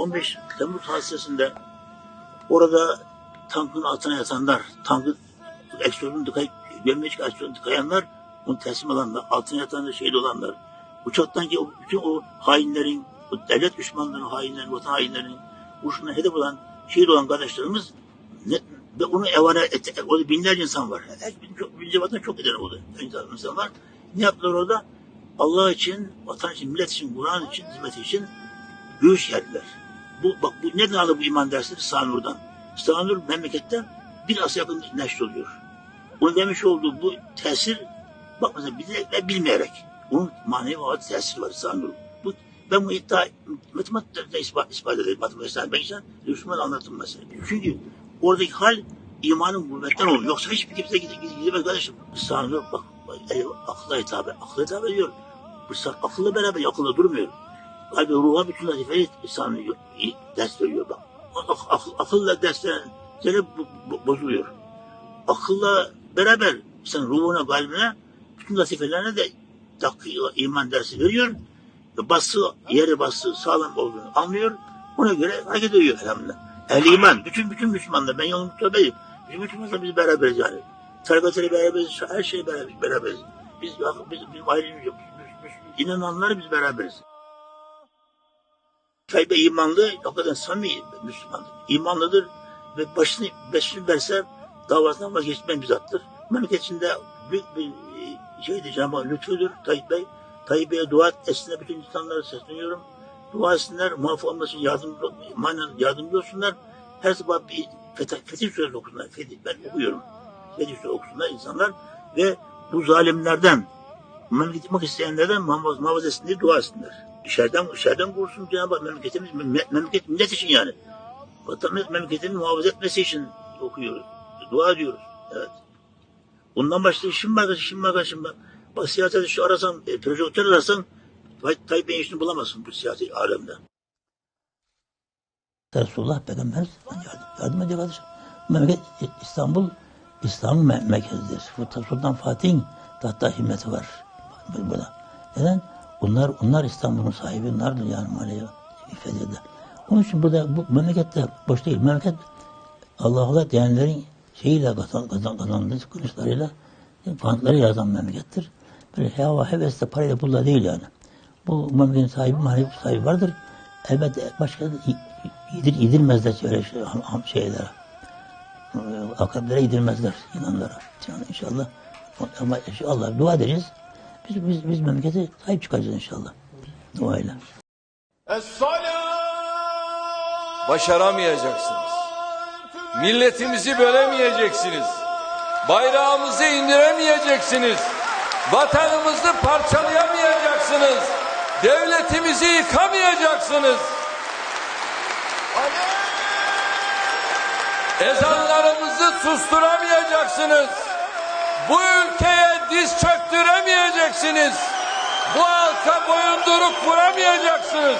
bu 15 Temmuz hadisesinde orada tankın altına yatanlar, tankın eksiyonunu tıkayıp, gömleği eksiyonunu tıkayanlar, onu teslim alanlar, altına yatanlar, şehit olanlar, uçaktan ki bütün o hainlerin, o devlet düşmanlarının hainlerin, vatan hainlerinin vuruşuna hedef olan, şehit olan kardeşlerimiz ne, ve onu evara et, orada binlerce insan var. Her, çok, binlerce vatan çok eden oldu. İnsan, var. Ne yaptılar orada? Allah için, vatan için, millet için, Kur'an için, hizmeti için göğüs yerdiler. Bu, bak bu nereden aldı bu iman dersleri? Sanur'dan. Sanur memleketten bir asır yakın neşr oluyor. Bunu demiş olduğu bu tesir bak mesela bilerek ve bilmeyerek. Onun manevi olarak tesiri var Sanur. Bu, ben bu iddia matematikte ispat, ispat ederim. Matematikten ben insan Müslüman anlatım mesela. Çünkü oradaki hal imanın gurbetten oluyor. Yoksa hiçbir kimse gidemez kardeşim. Sanur bak, akla hitap, akla hitap ediyor. Bu akılla beraber akılla durmuyor. Kalbi ruha bütün vazifeyi sanıyor, ders veriyor bak. Ak- ak- akılla ders veren seni bu- bu- bozuluyor. Akılla beraber sen ruhuna, kalbine bütün vazifelerine de dakika iman dersi veriyor. Ve bası, yeri bası sağlam olduğunu anlıyor. Ona göre hareket ediyor elhamdülillah. Ehli iman, bütün bütün Müslümanlar, ben yolun tövbeyim. Bütün Müslümanlar biz beraberiz yani. Tarikatıyla beraberiz, her şey beraberiz. beraberiz. Biz, biz, biz biz, inananlar biz beraberiz. Taybe imanlı, o kadar samimi Müslümandır. İmanlıdır ve başını, başını verse davasından vazgeçmeyen bir zattır. Memleket içinde büyük bir e, şeydi, Cenab-ı lütfudur Tayyip Bey. Tayyip Bey'e dua etsinler, bütün insanlara sesleniyorum. Dua etsinler, muvaffak olması yardımcı, manen yardımcı olsunlar. Her sabah bir Fetih, Fetih Suresi okusunlar. Fetih, ben okuyorum. Fetih Suresi okusunlar insanlar ve bu zalimlerden, memleket isteyenlerden muhafaza etsin diye dua etsinler. İçeriden, içeriden korusun Cenab-ı Hak memleketimiz, mem- memleket millet için yani. Vatanımız memleketini muhafaza etmesi için okuyoruz. Dua ediyoruz. Evet. Bundan başka işim var, işim var, işim var. Bak siyasete şu arasan, e, projektör arasan, Tay- Tayyip Bey'in işini bulamazsın bu siyasi alemde. Resulullah Peygamber yardım, yardım ediyor kardeşim. Memleket İstanbul, İslam'ın me- merkezidir. Sultan- Fatih'in tahta himmeti var. Bu- Burada. Neden? Onlar, onlar İstanbul'un sahibi, onlardır yani maliye ifadede. Onun için burada bu memlekette boş değil. Memleket Allah Allah diyenlerin şeyiyle kazan, kazan, kazandığı kılıçlarıyla kanıtları yazan memlekettir. Böyle heva hevesle parayla pulla değil yani. Bu memleketin sahibi manevi sahibi vardır. Elbette başka yedir, yedirmezler öyle şey, şeylere. Akablere yedirmezler inanlara. Yani inşallah. Ama inşallah dua ederiz. Biz, biz, biz memlekete sahip çıkacağız inşallah. Duayla. başaramayacaksınız. Milletimizi bölemeyeceksiniz. Bayrağımızı indiremeyeceksiniz. Vatanımızı parçalayamayacaksınız. Devletimizi yıkamayacaksınız. Ezanlarımızı susturamayacaksınız. Bu ülkeye diz çöktüremeyeceksiniz. Bu halka boyunduruk vuramayacaksınız.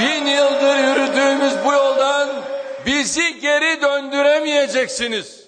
Bin yıldır yürüdüğümüz bu yoldan bizi geri döndüremeyeceksiniz.